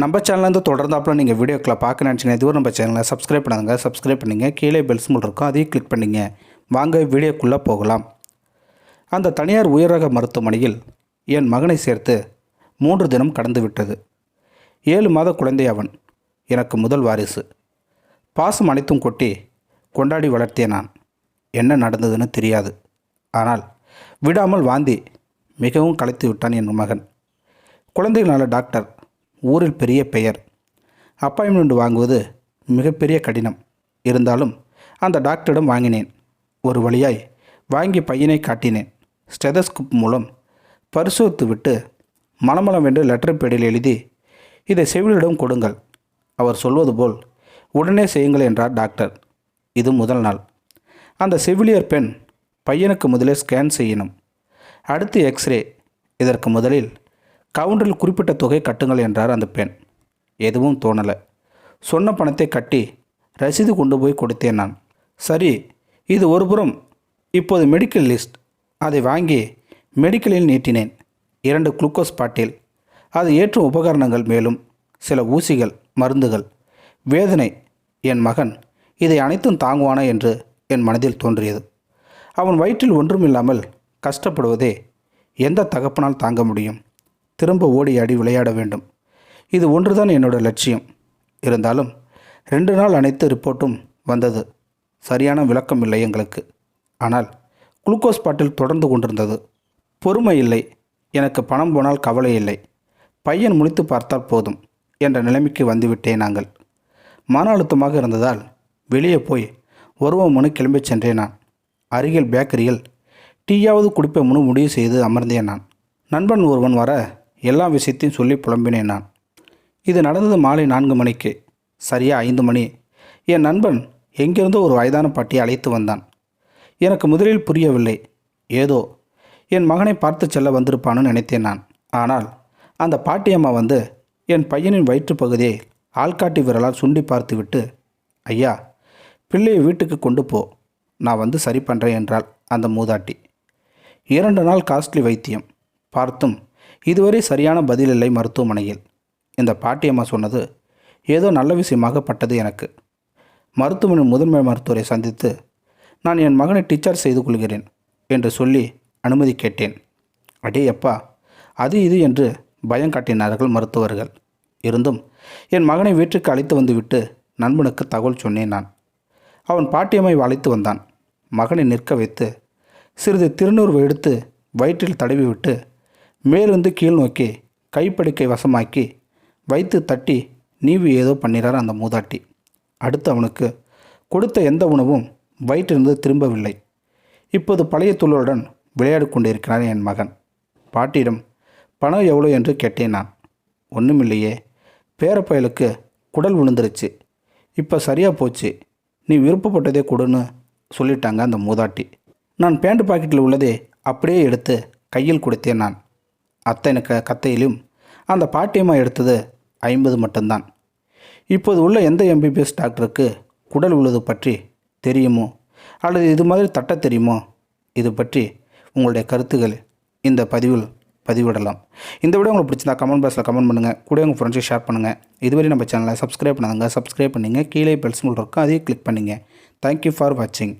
நம்ம சேனல்லேருந்து தொடர்ந்தாப்புல நீங்கள் வீடியோக்களை பார்க்க நினச்சிங்கன்னா இதுவும் நம்ம சேனலை சப்ஸ்கிரைப் பண்ணாதுங்க சப்ஸ்கிரைப் பண்ணிங்க. கீழே பெல்ஸ் மூல் இருக்கும். அதையும் கிளிக் பண்ணிங்க. வாங்க வீடியோக்குள்ளே போகலாம். அந்த தனியார் உயரக மருத்துவமனையில் என் மகனை சேர்த்து மூன்று தினம் கடந்து விட்டது. ஏழு மாத குழந்தை அவன். எனக்கு முதல் வாரிசு. பாசம் அனைத்தும் கொட்டி கொண்டாடி வளர்த்தேன் நான். என்ன நடந்ததுன்னு தெரியாது. ஆனால் விடாமல் வாந்தி மிகவும் கலைத்து விட்டான் என் மகன். குழந்தைகள் டாக்டர் ஊரில் பெரிய பெயர். அப்பாயின்மெண்ட் வாங்குவது மிகப்பெரிய கடினம். இருந்தாலும் அந்த டாக்டரிடம் வாங்கினேன். ஒரு வழியாய் வாங்கி பையனை காட்டினேன். ஸ்டெதஸ்கோப் மூலம் பரிசோதித்து விட்டு மலமளம் என்று லெட்டர் பேடில் எழுதி இதை செவிலிடம் கொடுங்கள். அவர் சொல்வது போல் உடனே செய்யுங்கள் என்றார் டாக்டர். இது முதல் நாள். அந்த செவிலியர் பெண் பையனுக்கு முதலில் ஸ்கேன் செய்யணும். அடுத்து எக்ஸ்ரே. இதற்கு முதலில் கவுண்டரில் குறிப்பிட்ட தொகை கட்டுங்கள் என்றார் அந்த பெண். எதுவும் தோணலை. சொன்ன பணத்தை கட்டி ரசீது கொண்டு போய் கொடுத்தேன் நான். சரி இது ஒருபுறம் இப்போது மெடிக்கல் லிஸ்ட் அதை வாங்கி மெடிக்கலில் நீட்டினேன். இரண்டு குளுக்கோஸ் பாட்டில். அது ஏற்றும் உபகரணங்கள் மேலும். சில ஊசிகள் மருந்துகள். வேதனை என் மகன் இதை அனைத்தும் தாங்குவானா என்று என் மனதில் தோன்றியது. அவன் வயிற்றில் ஒன்றுமில்லாமல் கஷ்டப்படுவதே எந்த தகப்பனால் தாங்க முடியும்? திரும்ப ஓடி ஆடி விளையாட வேண்டும். இது ஒன்றுதான் என்னோட லட்சியம். இருந்தாலும் ரெண்டு நாள் அனைத்து ரிப்போர்ட்டும் வந்தது. சரியான விளக்கம் இல்லை எங்களுக்கு. ஆனால் குளுக்கோஸ் பாட்டில் தொடர்ந்து கொண்டிருந்தது. பொறுமை இல்லை. எனக்கு பணம் போனால் கவலை இல்லை. பையன் முடித்து பார்த்தால் போதும் என்ற நிலைமைக்கு வந்துவிட்டேன் நாங்கள். மன அழுத்தமாக இருந்ததால் வெளியே போய் ஒருவமுன்னு கிளம்பிச் சென்றேன் நான். அருகில் பேக்கரியில் டீயாவது குடிப்போம்னு முடிவு செய்து அமர்ந்தேன் நான். நண்பன் ஒருவன் வர எல்லா விஷயத்தையும் சொல்லி புலம்பினேன் நான். இது நடந்தது மாலை நான்கு மணிக்கு. சரியா ஐந்து மணி. என் நண்பன் எங்கிருந்தோ ஒரு வயதான பாட்டியை அழைத்து வந்தான். எனக்கு முதலில் புரியவில்லை. ஏதோ. என் மகனை பார்த்து செல்ல வந்திருப்பான்னு நினைத்தேன் நான். ஆனால் அந்த பாட்டியம்மா வந்து என் பையனின் வயிற்று பகுதியை ஆள்காட்டி விரலால் சுண்டி பார்த்துவிட்டு ஐயா பிள்ளையை வீட்டுக்கு கொண்டு போ. நான் வந்து சரி பண்ணுறேன் என்றாள் அந்த மூதாட்டி. இரண்டு நாள் காஸ்ட்லி வைத்தியம். பார்த்தும் இதுவரை சரியான பதில் இல்லை மருத்துவமனையில். இந்த பாட்டியம்மா சொன்னது ஏதோ நல்ல விஷயமாக பட்டது எனக்கு. மருத்துவமனை முதன்மை மருத்துவரை சந்தித்து நான் என் மகனை டீச்சர் செய்து கொள்கிறேன் என்று சொல்லி அனுமதி கேட்டேன். அடே அப்பா அது இது என்று பயம் காட்டினார்கள் மருத்துவர்கள். இருந்தும் என் மகனை வீட்டுக்கு அழைத்து வந்துவிட்டு நண்பனுக்கு தகவல் சொன்னேன் நான். அவன் பாட்டியம்மை அழைத்து வந்தான். மகனை நிற்க வைத்து சிறிது திருநூறு எடுத்து வயிற்றில் தடவிவிட்டு மேலிருந்து கீழ் நோக்கி கைப்படுக்கை வசமாக்கி வைத்து தட்டி நீவி ஏதோ பண்ணிறார் அந்த மூதாட்டி. அடுத்து அவனுக்கு கொடுத்த எந்த உணவும் வயிற்றிலிருந்து திரும்பவில்லை. இப்போது பழைய துள்ளுடன் விளையாடி கொண்டிருக்கிறான் என் மகன். பாட்டியிடம் பணம் எவ்வளோ என்று கேட்டேன் நான். ஒன்றுமில்லையே பேரப்பயலுக்கு குடல் விழுந்துருச்சு. இப்போ சரியாக போச்சு. நீ விருப்பப்பட்டதே கொடுன்னு சொல்லிட்டாங்க அந்த மூதாட்டி. நான் பேண்ட் பாக்கெட்டில் உள்ளதே அப்படியே எடுத்து கையில் கொடுத்தேன் நான். அத்தனை க கத்தையிலும் அந்த பாட்டியம்மா எடுத்தது ஐம்பது மட்டும்தான். இப்போது உள்ள எந்த எம்பிபிஎஸ் டாக்டருக்கு குடல் உள்ளது பற்றி தெரியுமோ? அல்லது இது மாதிரி தட்ட தெரியுமோ? இது பற்றி உங்களுடைய கருத்துக்கள் இந்த பதிவில் பதிவிடலாம். இந்த வீடியோ உங்களுக்கு பிடிச்சிருந்தா கமெண்ட் பாக்ஸில் கமெண்ட் பண்ணுங்கள் கூட உங்கள் ஃப்ரெண்ட்ஸுக்கு ஷேர் பண்ணுங்கள் இதுவரை நம்ம சேனலை சப்ஸ்கிரைப் பண்ணாதுங்க சப்ஸ்கிரைப் பண்ணிங்க. கீழே பெல்ஸ் இருக்கும் அதையும் கிளிக் பண்ணுங்கள் தேங்க்யூ ஃபார் வாட்சிங்